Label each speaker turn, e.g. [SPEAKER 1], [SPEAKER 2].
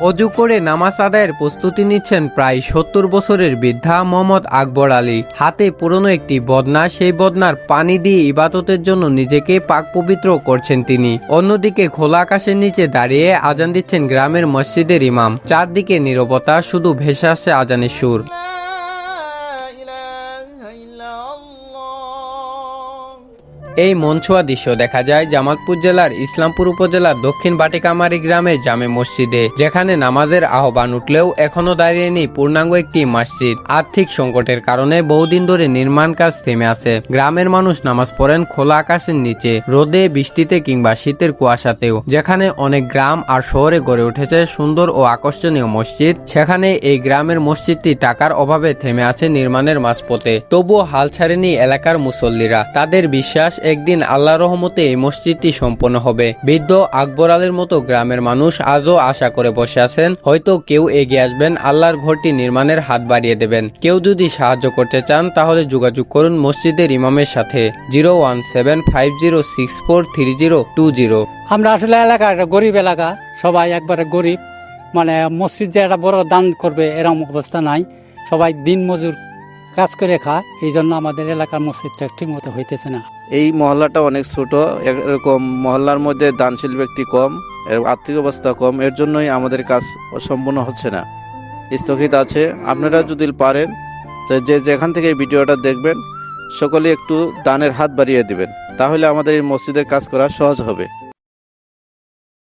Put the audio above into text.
[SPEAKER 1] অজু করে নামাজ আদায়ের প্রস্তুতি নিচ্ছেন প্রায় সত্তর বছরের বৃদ্ধা মোহাম্মদ আকবর আলী। হাতে পুরনো একটি বদনা, সেই বদনার পানি দিয়ে ইবাদতের জন্য নিজেকে পাক পবিত্র করছেন তিনি। অন্যদিকে খোলা আকাশের নিচে দাঁড়িয়ে আজান দিচ্ছেন গ্রামের মসজিদের ইমাম। চারদিকে নিরবতা, শুধু ভেসে আসছে আজানের সুর। এই মনছোয়া দৃশ্য দেখা যায় জামালপুর জেলার ইসলামপুর উপজেলার দক্ষিণ বাটিকামারি গ্রামের জামে মসজিদে, যেখানে নামাজের আহ্বান উঠলেও এখনও দাঁড়িয়ে নেই পূর্ণাঙ্গ একটি মসজিদ। আর্থিক সংকটের কারণে বহুদিন ধরে নির্মাণ কাজ থেমে আছে। গ্রামের মানুষ নামাজ পড়েন খোলা আকাশের নিচে, রোদে, বৃষ্টিতে কিংবা শীতের কুয়াশাতেও, যেখানে অনেক গ্রাম আর শহরে গড়ে উঠেছে সুন্দর ও আকর্ষণীয় মসজিদ। সেখানে এই গ্রামের মসজিদটি টাকার অভাবে থেমে আছে নির্মাণের মাঝপথে। তবুও হাল ছাড়েনি এলাকার মুসল্লিরা। তাদের বিশ্বাস একদিন আল্লাহ রহমতে এই মসজিদটি সম্পন্ন হবে। বৃদ্ধ আকবর আলীর মতো গ্রামের মানুষ আজও আশা করে বসে আছেন, হয়তো কেউ এগিয়ে আসবেন, আল্লাহর ঘরটি নির্মাণের হাত বাড়িয়ে দেবেন। কেউ যদি সাহায্য করতে চান, তাহলে যোগাযোগ করুন মসজিদের ইমামের সাথে, zero one seven five zero six four three zero two zero.
[SPEAKER 2] আমরা আসলে এলাকা, একটা গরিব এলাকা, সবাই একবারে গরিব। মানে মসজিদ যে একটা বড় দান করবে এরকম অবস্থা নাই। সবাই দিন মজুর কাজ করে খা, এই জন্য আমাদের এলাকার মসজিদটা ঠিক মতো হইতেছে না।
[SPEAKER 3] এই মহল্লাটা অনেক ছোট, এরকম মহল্লার মধ্যে দানশীল ব্যক্তি কম আর্থিক অবস্থা কম, এর জন্যই আমাদের কাজ সম্পূর্ণ হচ্ছে না। স্থগিত আছে, আপনারা যদি পারেন, যে যে, যেখান থেকে ভিডিওটা দেখবেন সকলে একটু দানের হাত বাড়িয়ে দিবেন, তাহলে আমাদের এই মসজিদের কাজ করা সহজ হবে।